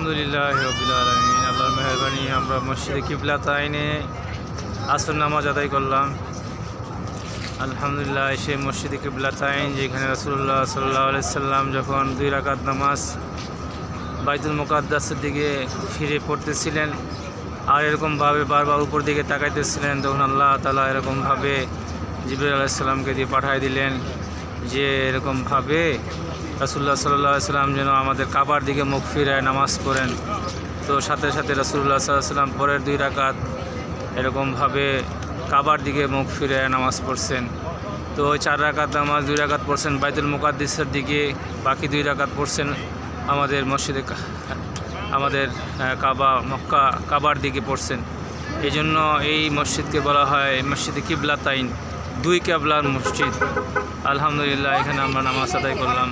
আলহামদুলিল্লাহ রবিল আলমিন, আল্লাহর মেহরবানি, আমরা মসজিদে কিবলা তাইনে আসর নামাজ আদায় করলাম। আলহামদুলিল্লাহ, সেই মসজিদে কিবলা তাইন যেখানে রসুল্লাহ সাল্লাহ সাল্লাম যখন দুই রাকাত নামাজ বাইতুল মুকাদ্দাসের দিকে ফিরে পড়তেছিলেন আর এরকমভাবে বারবার উপর দিকে তাকাইতেছিলেন, তখন আল্লাহ তালা এরকমভাবে জিবরুল আলাইসাল্লামকে দিয়ে পাঠিয়ে দিলেন। যে এরকমভাবে রাসুল্লাহ সাল্লাহ সাল্লাম যেন আমাদের কাবার দিকে মুখ ফিরায় নামাজ পড়েন। তো সাথে সাথে রাসুল্লাহ সাল্লাহ সাল্লাম পরের দুই রাকাত এরকমভাবে কাবার দিকে মুখ ফিরে নামাজ পড়ছেন। তো ওই চার রাকাত নামাজ, দুই রাকাত পড়ছেন বাইতুল মুকাদ্দিসের দিকে, বাকি দুই রাকাত পড়ছেন আমাদের মসজিদে আমাদের কাবা, মক্কা কাবার দিকে পড়ছেন। এই জন্য এই মসজিদকে বলা হয় মসজিদে কিবলা তাইন দুই কেবলার মসজিদ। আলহামদুলিল্লাহ এখানে আমরা নামাজ আদায় করলাম।